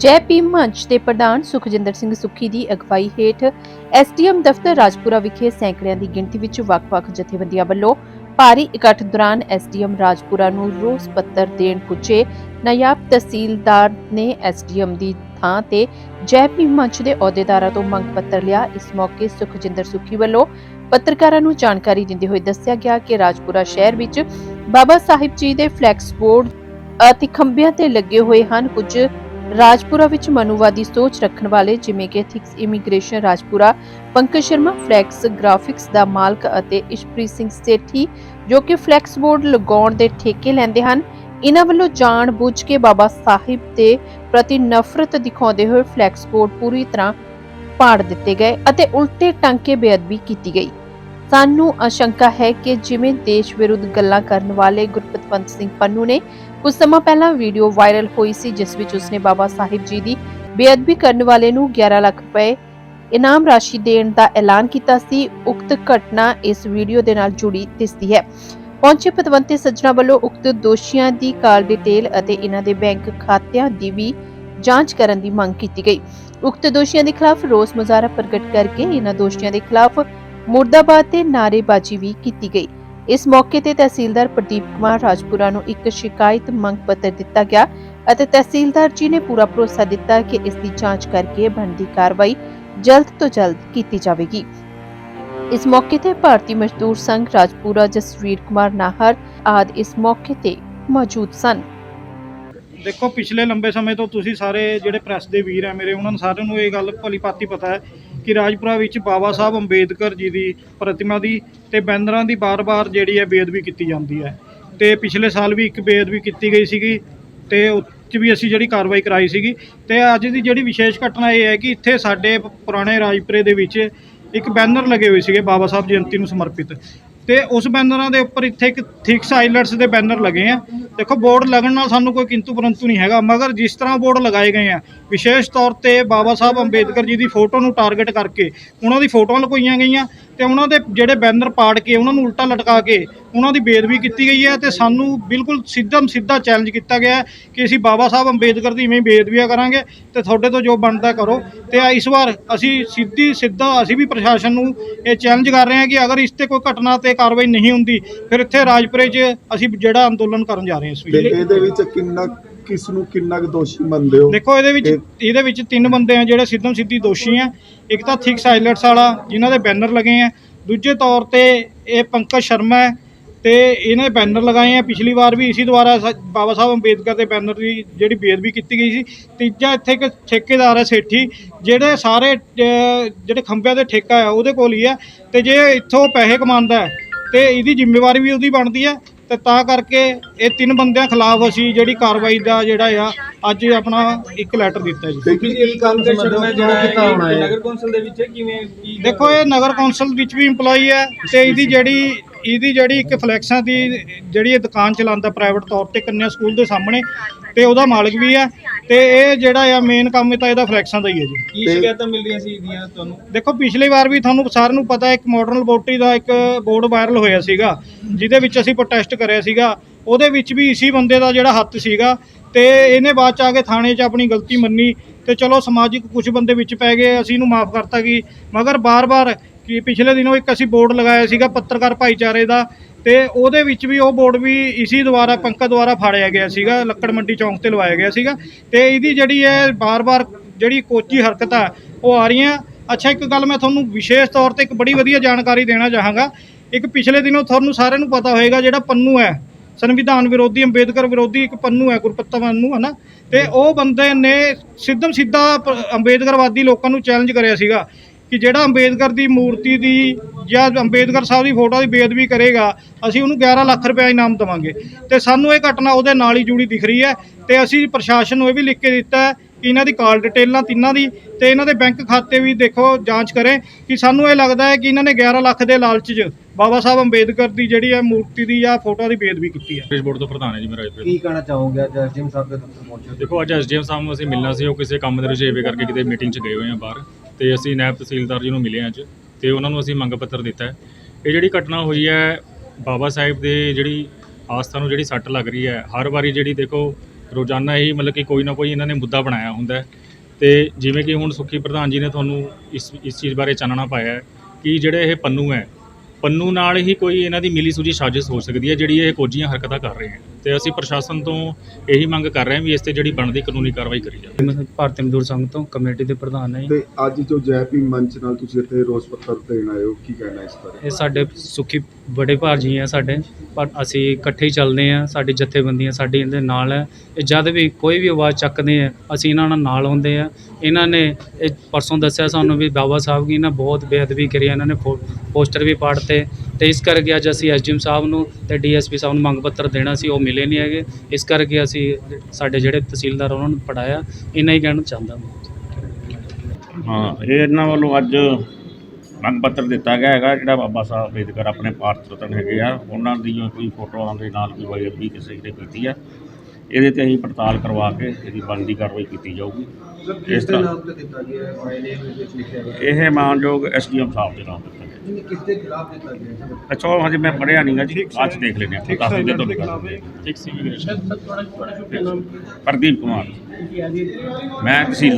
ਜੈ ਭੀਮ ਮੰਚ ਦੇ ਪ੍ਰਧਾਨ ਸੁਖਜਿੰਦਰ ਸਿੰਘ ਸੁਖੀ ਦੀ ਅਗਵਾਈ ਹੇਠ ਐਸਡੀਐਮ ਦਫ਼ਤਰ ਰਾਜਪੁਰਾ ਵਿਖੇ ਸੈਂਕੜਿਆਂ ਦੀ ਗਿਣਤੀ ਵਿੱਚ ਵੱਖ-ਵੱਖ ਜਥੇਬੰਦੀਆਂ ਵੱਲੋਂ ਭਾਰੀ ਇਕੱਠ ਦੌਰਾਨ ਐਸਡੀਐਮ ਰਾਜਪੁਰਾ ਨੂੰ ਰੋਸ ਪੱਤਰ ਦੇਣ ਪੁੱਜੇ। ਨਾਇਬ ਤਹਿਸੀਲਦਾਰ ਨੇ ਐਸਡੀਐਮ ਦੀ ਥਾਂ ਤੇ ਜੈ ਭੀਮ ਮੰਚ ਦੇ ਅਹੁਦੇਦਾਰਾਂ ਤੋਂ ਮੰਗ ਪੱਤਰ ਲਿਆ। ਇਸ ਮੌਕੇ ਸੁਖਜਿੰਦਰ ਸੁਖੀ ਵੱਲੋਂ ਪੱਤਰਕਾਰਾਂ ਨੂੰ ਜਾਣਕਾਰੀ ਦਿੰਦੇ ਹੋਏ ਦੱਸਿਆ ਗਿਆ ਕਿ ਰਾਜਪੁਰਾ ਸ਼ਹਿਰ ਵਿੱਚ ਬਾਬਾ ਸਾਹਿਬ ਜੀ ਦੇ ਫਲੈਕਸ ਬੋਰਡ ਅਤੇ ਖੰਭਿਆਂ ਤੇ ਲੱਗੇ ਹੋਏ ਹਨ। ਕੁਝ ਰਾਜਪੁਰਾ ਵਿੱਚ ਮਨੂਵਾਦੀ ਸੋਚ ਰੱਖਣ ਵਾਲੇ ਜਿਵੇਂ ਕਿ ਥਿਕਸ immigration Rajpura, Pankaj Sharma flex graphics ਦਾ ਮਾਲਕ ਅਤੇ ਇਸ਼ਪ੍ਰੀਤ ਸਿੰਘ ਸੇਠੀ, ਜੋ ਕਿ ਫਲੈਕਸ ਬੋਰਡ ਲਗਾਉਣ ਦੇ ਠੇਕੇ ਲੈਂਦੇ ਹਨ। ਇਹਨਾਂ ਵੱਲੋਂ ਜਾਣ ਬੁੱਝ ਕੇ ਬਾਬਾ ਸਾਹਿਬ ਦੇ ਪ੍ਰਤੀ ਨਫ਼ਰਤ ਦਿਖਾਉਂਦੇ ਹੋਏ ਫਲੈਕਸ ਬੋਰਡ ਪੂਰੀ ਤਰ੍ਹਾਂ ਪਾੜ ਦਿੱਤੇ ਗਏ ਅਤੇ ਉਲਟੇ ਟਾਂਕੇ ਬੇਅਦਬੀ ਕੀਤੀ ਗਈ। ਸਾਨੂੰ ਆਸ਼ੰਕਾ ਹੈ ਕਿ ਜਿਵੇਂ ਦੇਸ਼ ਵਿਰੁੱਧ ਗੱਲਾਂ ਕਰਨ ਵਾਲੇ ਗੁਰਪਤਵੰਤ ਸਿੰਘ ਪੰਨੂ ਨੇ ਕੁਝ ਸਮਾਂ ਪਹਿਲਾਂ ਵੀਡੀਓ ਵਾਇਰਲ ਹੋਈ ਸੀ, ਜਿਸ ਵਿੱਚ ਉਸਨੇ ਬਾਬਾ ਸਾਹਿਬ ਜੀ ਦੀ ਬੇਅਦਬੀ ਕਰਨ ਵਾਲੇ ਨੂੰ 11 ਲੱਖ ਰੁਪਏ ਇਨਾਮ ਰਾਸ਼ੀ ਦੇਣ ਦਾ ਐਲਾਨ ਕੀਤਾ ਸੀ। ਉਕਤ ਘਟਨਾ ਇਸ ਵੀਡੀਓ ਦੇ ਨਾਲ ਜੁੜੀ ਦਿਸਦੀ ਹੈ। ਪਹੁੰਚੇ ਪਤਵੰਤੇ ਸੱਜਣਾ ਵੱਲੋਂ ਉਕਤ ਦੋਸ਼ੀਆਂ ਦੀ ਕਾਲ ਡਿਟੇਲ ਅਤੇ ਇਹਨਾਂ ਦੇ ਬੈਂਕ ਖਾਤਿਆਂ ਦੀ ਵੀ ਜਾਂਚ ਕਰਨ ਦੀ ਮੰਗ ਕੀਤੀ ਗਈ। ਉਕਤ ਦੋਸ਼ੀਆਂ ਦੇ ਖਿਲਾਫ ਰੋਸ ਮੁਜ਼ਾਹਰਾ ਪ੍ਰਗਟ ਕਰਕੇ ਇਹਨਾਂ ਦੋਸ਼ੀਆਂ ਦੇ ਖਿਲਾਫ ਮੁਰਦਾਬਾਦ ਤੇ ਨਾਅਰੇਬਾਜ਼ੀ ਵੀ ਕੀਤੀ ਗਈ। ਇਸ ਮੌਕੇ ਤੇ ਤਹਿਸੀਲਦਾਰ ਪ੍ਰਦੀਪ ਕੁਮਾਰ ਰਾਜਪੁਰਾ ਨੂੰ ਇੱਕ ਸ਼ਿਕਾਇਤ ਮੰਗ ਪੱਤਰ ਦਿੱਤਾ ਗਿਆ ਅਤੇ ਤਹਿਸੀਲਦਾਰ ਜੀ ਨੇ ਪੂਰਾ ਭਰੋਸਾ ਦਿੱਤਾ ਕਿ ਇਸ ਦੀ ਜਾਂਚ ਕਰਕੇ ਬਣਦੀ ਕਾਰਵਾਈ ਜਲਦ ਤੋਂ ਜਲਦ ਕੀਤੀ ਜਾਵੇਗੀ। ਇਸ ਮੌਕੇ ਤੇ ਭਾਰਤੀ ਮਜ਼ਦੂਰ ਸੰਘ ਰਾਜਪੁਰਾ ਜਸਵੀਰ ਕੁਮਾਰ ਨਾਹਰ ਆਦ ਇਸ ਮੌਕੇ ਤੇ ਮੌਜੂਦ ਸਨ। ਦੇਖੋ, ਪਿਛਲੇ ਲੰਬੇ ਸਮੇਂ ਤੋਂ ਤੁਸੀਂ ਸਾਰੇ ਜਿਹੜੇ ਪ੍ਰੈਸ ਦੇ ਵੀਰ ਆ ਮੇਰੇ, ਉਹਨਾਂ ਨੂੰ ਸਾਰਿਆਂ ਨੂੰ ਇਹ ਗੱਲ ਭਲੀ ਭਾਂਤੀ ਪਤਾ ਹੈ ਕਿ ਰਾਜਪੁਰਾ ਵਿੱਚ ਬਾਬਾ ਸਾਹਿਬ ਅੰਬੇਦਕਰ ਜੀ ਦੀ ਪ੍ਰਤਿਮਾ ਦੀ ਤੇ ਬੈਨਰਾਂ ਦੀ ਬਾਰ-ਬਾਰ ਜਿਹੜੀ ਹੈ ਬੇਅਦਬੀ ਕੀਤੀ ਜਾਂਦੀ ਹੈ। ਤੇ ਪਿਛਲੇ ਸਾਲ ਵੀ ਇੱਕ ਬੇਅਦਬੀ ਕੀਤੀ ਗਈ ਸੀਗੀ ਤੇ ਉਹ 'ਚ ਵੀ ਅਸੀਂ ਜਿਹੜੀ ਕਾਰਵਾਈ ਕਰਾਈ ਸੀਗੀ। ਤੇ ਅੱਜ ਦੀ ਜਿਹੜੀ ਵਿਸ਼ੇਸ਼ ਘਟਨਾ ਇਹ ਹੈ ਕਿ ਇੱਥੇ ਸਾਡੇ ਪੁਰਾਣੇ ਰਾਜਪੁਰੇ ਦੇ ਵਿੱਚ ਇੱਕ ਬੈਨਰ ਲੱਗੇ ਹੋਏ ਸੀਗੇ ਬਾਬਾ ਸਾਹਿਬ ਜਯੰਤੀ ਨੂੰ ਸਮਰਪਿਤ। ਤੇ ਉਸ ਬੈਨਰਾਂ ਦੇ ਉੱਪਰ ਇੱਥੇ ਇੱਕ ਥਿਕਸ ਆਈਲੈਟਸ ਦੇ ਬੈਨਰ ਲੱਗੇ ਆ। ਦੇਖੋ, ਬੋਰਡ ਲੱਗਣ ਨਾਲ ਸਾਨੂੰ ਕੋਈ ਕਿੰਤੂ ਪਰੰਤੂ ਨਹੀਂ ਹੈਗਾ, ਮਗਰ ਜਿਸ ਤਰ੍ਹਾਂ ਬੋਰਡ ਲਗਾਏ ਗਏ ਆ, ਵਿਸ਼ੇਸ਼ ਤੌਰ ਤੇ ਬਾਬਾ ਸਾਹਿਬ ਅੰਬੇਦਕਰ ਜੀ ਦੀ ਫੋਟੋ ਨੂੰ ਟਾਰਗੇਟ ਕਰਕੇ, ਉਹਨਾਂ ਦੀ ਫੋਟੋਆਂ ਲਗਾਈਆਂ ਗਈਆਂ। ਤੇ ਉਹਨਾਂ ਦੇ ਜਿਹੜੇ ਬੈਨਰ ਪਾੜ ਕੇ, ਉਹਨਾਂ ਨੂੰ ਉਲਟਾ ਲਟਕਾ ਕੇ ਉਹਨਾਂ ਦੀ ਬੇਦਬੀ ਕੀਤੀ ਗਈ ਹੈ ਤੇ ਸਾਨੂੰ ਬਿਲਕੁਲ ਸਿੱਧਾ ਸਿੱਧਾ ਚੈਲੰਜ ਕੀਤਾ ਗਿਆ ਹੈ ਕਿ ਅਸੀਂ ਬਾਬਾ ਸਾਹਿਬ ਅੰਬੇਦਕਰ ਦੀ ਇਵੇਂ ਹੀ ਬੇਦਬੀਆਂ ਕਰਾਂਗੇ ਤੇ ਤੁਹਾਡੇ ਤੋਂ ਜੋ ਬਣਦਾ ਕਰੋ। ਤੇ ਇਸ ਵਾਰ ਅਸੀਂ ਸਿੱਧੀ, ਸਿੱਧਾ ਅਸੀਂ ਵੀ ਪ੍ਰਸ਼ਾਸਨ ਨੂੰ ਇਹ ਚੈਲੰਜ ਕਰ ਰਹੇ ਹਾਂ ਕਿ ਅਗਰ ਇਸ ਤੇ ਕੋਈ ਘਟਨਾ ਤੇ ਕਾਰਵਾਈ ਨਹੀਂ ਹੁੰਦੀ, ਫਿਰ ਇੱਥੇ ਰਾਜਪੁਰੇ 'ਚ ਅਸੀਂ ਜਿਹੜਾ ਅੰਦੋਲਨ ਕਰਨ ਜਾ ਰਹੇ ਹਾਂ ਇਸ ਤੇ ਇਹਦੇ ਵਿੱਚ ਕਿੰਨਾ ਕਿਸ ਨੂੰ ਕਿੰਨਾ ਕੁ ਦੋਸ਼ੀ ਮੰਨਦੇ ਹੋ? ਦੇਖੋ ਇਹਦੇ ਵਿੱਚ ਇਹ- ਇਹਦੇ ਵਿੱਚ ਤਿੰਨ ਬੰਦੇ ਆ ਜਿਹੜੇ ਸਿੱਧਮ ਸਿੱਧੀ ਦੋਸ਼ੀ ਆ। ਇੱਕ ਤਾਂ ਥਿਕ ਸਾਇਲੈਂਟਸ ਵਾਲਾ ਜਿਨ੍ਹਾਂ ਦੇ ਬੈਨਰ ਲੱਗੇ ਆ। ਦੂਜੇ ਤੌਰ ਤੇ ਇਹ ਪੰਕਜ ਸ਼ਰਮਾ ਹੈ ਤੇ ਇਹਨੇ ਬੈਨਰ ਲਗਾਏ ਆ। ਪਿਛਲੀ ਵਾਰ ਵੀ ਇਸੇ ਦੁਆਰਾ ਬਾਬਾ ਸਾਹਿਬ ਅੰਬੇਦਕਰ ਦੇ ਬੈਨਰ ਦੀ ਜਿਹੜੀ ਬੇਅਦਬੀ ਕੀਤੀ ਗਈ ਸੀ। ਤੀਜਾ ਇੱਥੇ ਇੱਕ ਠੇਕੇਦਾਰ ਹੈ ਸੇਠੀ ਜਿਹੜੇ ਸਾਰੇ ਜਿਹੜੇ ਖੰਭਿਆਂ ਦੇ ਠੇਕਾ ਆ ਉਹਦੇ ਕੋਲ ਹੀ ਆ। ਤੇ ਜੇ ਇੱਥੋਂ ਪੈਸੇ ਕਮਾਉਂਦਾ ਤੇ ਇਹਦੀ ਜ਼ਿੰਮੇਵਾਰੀ ਵੀ ਉਹਦੀ ਬਣਦੀ ਹੈ। ਤੇ ਤਾਂ ਕਰਕੇ ਇਹ ਤਿੰਨ ਬੰਦਿਆਂ ਖਿਲਾਫ ਅਸੀਂ ਜਿਹੜੀ ਕਾਰਵਾਈ ਦਾ ਜਿਹੜਾ ਆ ਅੱਜ ਆਪਣਾ ਇੱਕ ਲੈਟਰ ਦਿੱਤਾ ਜੀ। ਤੇ ਕੀ ਕੀ ਕਾਰਨ ਸਮਝਦੇ ਹੋ ਕਿਉਂ ਕੀਤਾ ਹੋਣਾ ਹੈ? ਨਗਰ ਕੌਂਸਲ ਦੇ ਵਿੱਚ ਕਿਵੇਂ ਦੇਖੋ ਇਹ ਨਗਰ ਕੌਂਸਲ ਵਿੱਚ ਵੀ EMPLOYE ਹੈ ਤੇ ਇਹਦੀ ਜਿਹੜੀ ਇਹਦੀ ਜਿਹੜੀ ਇੱਕ ਫਲੈਕਸਾਂ ਦੀ ਜਿਹੜੀ ਇਹ ਦੁਕਾਨ ਚਲਾਉਂਦਾ ਪ੍ਰਾਈਵੇਟ ਤੌਰ ਤੇ ਕੰਨਿਆ ਸਕੂਲ ਦੇ ਸਾਹਮਣੇ ਤੇ ਉਹਦਾ ਮਾਲਕ ਵੀ ਹੈ ਤੇ ਇਹ ਜਿਹੜਾ ਆ ਮੇਨ ਕੰਮ ਤਾਂ ਇਹਦਾ ਫਲੈਕਸਾਂ ਦਾ ਹੀ ਹੈ ਜੀ। ਕੀ ਸ਼ਿਕਾਇਤਾਂ ਮਿਲ ਰਹੀਆਂ ਸੀ ਇਹਦੀਆਂ ਤੁਹਾਨੂੰ? ਦੇਖੋ ਪਿਛਲੀ ਵਾਰ ਵੀ ਤੁਹਾਨੂੰ ਸਾਰਿਆਂ ਨੂੰ ਪਤਾ ਇੱਕ ਮਾਡਰਨ ਲੈਬੋਰਟਰੀ ਦਾ ਇੱਕ ਬੋਰਡ ਵਾਇਰਲ ਹੋਇਆ ਸੀਗਾ ਜਿਹਦੇ ਵਿੱਚ ਅਸੀਂ ਪ੍ਰੋਟੈਸਟ ਕਰਿਆ ਸੀਗਾ ਉਹਦੇ ਵਿੱਚ ਵੀ ਇਸੀ ਬੰਦੇ ਦਾ ਜਿਹੜਾ ਹੱਥ ਸੀਗਾ ਤੇ ਇਹਨੇ ਬਾਅਦ ਚ ਆ ਕੇ ਥਾਣੇ 'ਚ ਆਪਣੀ ਗਲਤੀ ਮੰਨੀ ਤੇ ਚਲੋ ਸਮਾਜਿਕ ਕੁਝ ਬੰਦੇ ਵਿੱਚ ਪੈ ਗਏ ਅਸੀਂ ਇਹਨੂੰ ਮਾਫ ਕਰਤਾ ਗਈ ਮਗਰ ਬਾਰ-ਬਾਰ ਕਿ ਪਿਛਲੇ ਦਿਨੋਂ ਇੱਕ ਅਸੀਂ ਬੋਰਡ ਲਗਾਇਆ ਸੀਗਾ ਪੱਤਰਕਾਰ ਭਾਈਚਾਰੇ ਦਾ ਤੇ ਉਹਦੇ ਵਿੱਚ ਵੀ ਉਹ ਬੋਰਡ ਵੀ ਇਸੀ ਦੁਆਰਾ ਪੰਕਜ ਦੁਆਰਾ ਫਾੜਿਆ ਗਿਆ ਸੀਗਾ, ਲੱਕੜ ਮੰਡੀ ਚੌਂਕ ਤੇ ਲਵਾਇਆ ਗਿਆ ਸੀਗਾ ਤੇ ਇਹਦੀ ਜਿਹੜੀ ਹੈ ਬਾਰ-ਬਾਰ ਜਿਹੜੀ ਕੋਚੀ ਹਰਕਤ ਆ, ਉਹ ਆ ਰਹੀਆਂ ਅੱਛਾ, ਇੱਕ ਗੱਲ ਮੈਂ ਤੁਹਾਨੂੰ ਵਿਸ਼ੇਸ਼ ਤੌਰ ਤੇ ਇੱਕ ਬੜੀ ਵਧੀਆ ਜਾਣਕਾਰੀ ਦੇਣਾ ਚਾਹਾਂਗਾ। ਇੱਕ ਪਿਛਲੇ ਦਿਨੋਂ ਤੁਹਾਨੂੰ ਸਾਰਿਆਂ ਨੂੰ ਪਤਾ ਹੋਏਗਾ ਜਿਹੜਾ ਪੰਨੂ ਹੈ, ਸੰਵਿਧਾਨ ਵਿਰੋਧੀ, ਅੰਬੇਦਕਰ ਵਿਰੋਧੀ ਇੱਕ ਪੰਨੂ ਹੈ ਗੁਰਪੱਤਾ ਪੰਨੂ ਹੈ ਨਾ ਤੇ ਉਹ ਬੰਦੇ ਨੇ ਸਿੱਧਮ ਸਿੱਧਾ ਅੰਬੇਦਕਰਵਾਦੀ ਲੋਕਾਂ ਨੂੰ ਚੈਲੰਜ ਕਰਿਆ ਸੀਗਾ। ਕਿ ਜਿਹੜਾ ਅੰਬੇਦਕਰ ਦੀ ਮੂਰਤੀ ਦੀ ਜਾਂ ਅੰਬੇਦਕਰ ਸਾਹਿਬ ਦੀ ਫੋਟੋ ਦੀ ਬੇਅਦਬੀ ਕਰੇਗਾ ਅਸੀਂ ਉਹਨੂੰ 11 ਲੱਖ ਰੁਪਏ ਇਨਾਮ ਦੇਵਾਂਗੇ। ਤੇ ਸਾਨੂੰ ਇਹ ਘਟਨਾ ਉਹਦੇ ਨਾਲ ਹੀ ਜੁੜੀ ਦਿਖ ਰਹੀ ਹੈ ਤੇ ਅਸੀਂ ਪ੍ਰਸ਼ਾਸਨ ਨੂੰ ਇਹ ਵੀ ਲਿਖ ਕੇ ਦਿੱਤਾ ਹੈ ਕਿ ਇਹਨਾਂ ਦੀ ਕਾਲ ਡਿਟੇਲਾਂ ਤਿੰਨਾਂ ਦੀ ਤੇ ਇਹਨਾਂ ਦੇ ਬੈਂਕ ਖਾਤੇ ਵੀ ਦੇਖੋ ਜਾਂਚ ਕਰੇ ਕਿ ਸਾਨੂੰ ਇਹ ਲੱਗਦਾ ਹੈ ਕਿ ਇਹਨਾਂ ਨੇ 11 ਲੱਖ ਦੇ ਲਾਲਚ 'ਚ ਬਾਬਾ ਸਾਹਿਬ ਅੰਬੇਦਕਰ ਦੀ ਜਿਹੜੀ ਹੈ ਮੂਰਤੀ ਦੀ ਜਾਂ ਫੋਟੋ ਦੀ ਬੇਅਦਬੀ ਕੀਤੀ ਹੈ। ਬੋਰਡ ਤੋਂ ਪ੍ਰਧਾਨ ਹੈ ਜੀ ਮੇਰਾ ਇੱਥੇ ਕੀ ਕਹਿਣਾ ਚਾਹੋਗੇ ਅੱਜ ਐਸਡੀਐਮ ਸਾਹਿਬ ਦੇ ਦਫ਼ਤਰ ਪਹੁੰਚੇ ਦੇਖੋ ਅੱਜ ਐਸਡੀਐਮ ਸਾਹਿਬ ਨੂੰ ਅਸੀਂ ਮਿਲਣਾ ਸੀ ਉਹ ਕਿਸੇ ਕੰਮ ਦੇ ਰੁਝੇਵੇ ਕਰਕੇ ਕਿਤੇ ਮੀਟਿੰਗ 'ਚ ਗਏ ਹੋਏ ਆ ਬਾਹਰ। ਤੇ ਅਸੀਂ ਨਾਇਬ ਤਹਿਸੀਲਦਾਰ ਜੀ ਨੂੰ ਮਿਲੇ ਹਾਂ ਅੱਜ ਤੇ ਉਹਨਾਂ ਨੂੰ ਅਸੀਂ ਮੰਗ ਪੱਤਰ ਦਿੱਤਾ ਹੈ। ਇਹ ਜਿਹੜੀ ਘਟਨਾ ਹੋਈ ਹੈ, ਬਾਬਾ ਸਾਹਿਬ ਦੇ ਜਿਹੜੀ ਆਸਥਾ ਨੂੰ ਜਿਹੜੀ ਸੱਟ ਲੱਗ ਰਹੀ ਹੈ, ਹਰ ਵਾਰੀ ਜਿਹੜੀ ਦੇਖੋ ਰੋਜ਼ਾਨਾ ਹੀ ਮਤਲਬ ਕਿ ਕੋਈ ਨਾ ਕੋਈ ਇਹਨਾਂ ਨੇ ਮੁੱਦਾ ਬਣਾਇਆ ਹੁੰਦਾ ਹੈ। ਤੇ ਜਿਵੇਂ ਕਿ ਹੁਣ ਸੁਖੀ ਪ੍ਰਧਾਨ ਜੀ ਨੇ ਤੁਹਾਨੂੰ ਇਸ ਇਸ ਚੀਜ਼ ਬਾਰੇ ਚਾਨਣਾ ਪਾਇਆ ਕਿ ਜਿਹੜੇ ਇਹ ਪੰਨੂ ਹੈ, ਪੰਨੂ ਨਾਲ ਹੀ ਕੋਈ ਇਹਨਾਂ ਦੀ ਮਿਲੀ ਸੁਜੀ ਸਾਜ਼ਿਸ਼ ਹੋ ਸਕਦੀ ਹੈ, ਜਿਹੜੀ ਇਹ ਕੋਝੀਆਂ ਹਰਕਤਾਂ ਕਰ ਰਹੇ ਹਨ ਤੇ ਅਸੀਂ ਪ੍ਰਸ਼ਾਸਨ ਤੋਂ ਇਹੀ ਮੰਗ ਕਰ ਰਹੇ ਹਾਂ ਵੀ ਇਸ ਤੇ ਜਿਹੜੀ ਬਣਦੀ ਕਾਨੂੰਨੀ ਕਾਰਵਾਈ ਕਰੀ ਜਾਵੇ। ਮੈਂ ਭਾਰਤੀ ਮਜ਼ਦੂਰ ਸੰਘ ਤੋਂ ਕਮੇਟੀ ਦੇ ਪ੍ਰਧਾਨ ਹਾਂ ਜੀ। ਤੇ ਅੱਜ ਜੋ ਜੈ ਭੀਮ ਮੰਚ ਨਾਲ ਤੁਸੀਂ ਇੱਥੇ ਰੋਸ ਪੱਤਰ ਦੇਣ ਆਏ ਹੋ ਕੀ ਕਹਿਣਾ ਇਸ ਬਾਰੇ? ਇਹ ਸਾਡੇ ਸੁਖੀ ਬੜੇ ਭਾਜੀ ਆ ਸਾਡੇ ਪਰ ਅਸੀਂ ਇਕੱਠੇ ਹੀ ਚੱਲਦੇ ਆ ਸਾਡੀ ਜਥੇਬੰਦੀਆਂ ਸਾਡੀ ਇਹਦੇ ਨਾਲ ਹੈ। ਇਹ ਜਦ ਵੀ ਕੋਈ ਵੀ ਆਵਾਜ਼ ਚੱਕਦੇ ਆ ਅਸੀਂ ਇਹਨਾਂ ਨਾਲ ਨਾਲ ਹੁੰਦੇ ਆ। ਇਹਨਾਂ ਨੇ ਇਹ ਪਰਸੋਂ ਦੱਸਿਆ ਸਾਨੂੰ ਵੀ ਬਾਬਾ ਸਾਹਿਬ ਜੀ ਨੇ ਬਹੁਤ ਬੇਅਦਬੀ ਕਰੀ ਇਹਨਾਂ ਨੇ ਪੋਸਟਰ ਵੀ ਪਾੜਤੇ ਤੇ ਇਸ ਕਰਕੇ ਅੱਜ ਅਸੀਂ ਐਸਡੀਐਮ ਸਾਹਿਬ ਨੂੰ ਤੇ ਡੀਐਸਪੀ ਸਾਹਿਬ ਨੂੰ ਮੰਗ ਪੱਤਰ ਦੇਣਾ ਸੀ ਉਹ ਮਿਲੇ ਨਹੀਂ ਹੈਗੇ। ਇਸ ਕਰਕੇ ਅਸੀਂ ਸਾਡੇ ਜਿਹੜੇ ਤਹਿਸੀਲਦਾਰ ਉਹਨਾਂ ਨੂੰ ਪੜਾਇਆ ਇੰਨਾ ਹੀ ਕਹਿਣਾ ਚਾਹੁੰਦਾ ਮੈਂ। ਹਾਂ ਇਹ ਇਹਨਾਂ ਵੱਲੋਂ ਅੱਜ ਮੰਗ ਪੱਤਰ ਦਿੱਤਾ ਗਿਆ ਹੈਗਾ ਜਿਹੜਾ ਬਾਬਾ ਸਾਹਿਬ ਅੰਬੇਦਕਰ ਆਪਣੇ ਭਾਰਤ ਰਤਨ ਹੈਗੇ ਆ। ਉਹਨਾਂ ਦੀਆਂ ਕੋਈ ਫੋਟੋਆਂ ਦੇ ਨਾਲ ਕੋਈ ਬੇਅਦਬੀ ਕਿਸੇ ਨੇ ਕੀਤੀ ਆ। ਇਹਦੇ ਤੇ ਅਸੀਂ ਪੜਤਾਲ ਕਰਵਾ ਕੇ ਇਹਦੀ ਬਣਦੀ ਕਾਰਵਾਈ ਕੀਤੀ ਜਾਊਗੀ। ਇਸ ਤਰ੍ਹਾਂ। ਨਾਮ ਤੇ ਦਿੱਤਾ ਗਿਆ ਹੈ? ਮਾਈ ਨੇਮ ਵਿੱਚ ਲਿਖਿਆ ਗਿਆ ਇਹ ਮਾਨਯੋਗ ਐਸਡੀਐਮ ਸਾਹਿਬ ਦੇ ਨਾਮ ਗਿਆ ਨਹੀਂ ਕਿਸ ਦੇ ਖਿਲਾਫ ਦਿੱਤਾ ਗਿਆ ਹੈ ਅੱਛਾ ਉਹ ਹਜੇ ਮੈਂ ਪੜ੍ਹਿਆ ਨਹੀਂਗਾ ਜੀ। 'ਚ ਦੇਖ ਲੈਂਦੇ ਹਾਂ ਦੱਸ ਦਿੰਦੇ ਤੁਹਾਨੂੰ। ਇੱਕ ਸੀ। ਪ੍ਰਦੀਪ ਕੁਮਾਰ। ਮੈਂ ਤਹਿਸੀਲ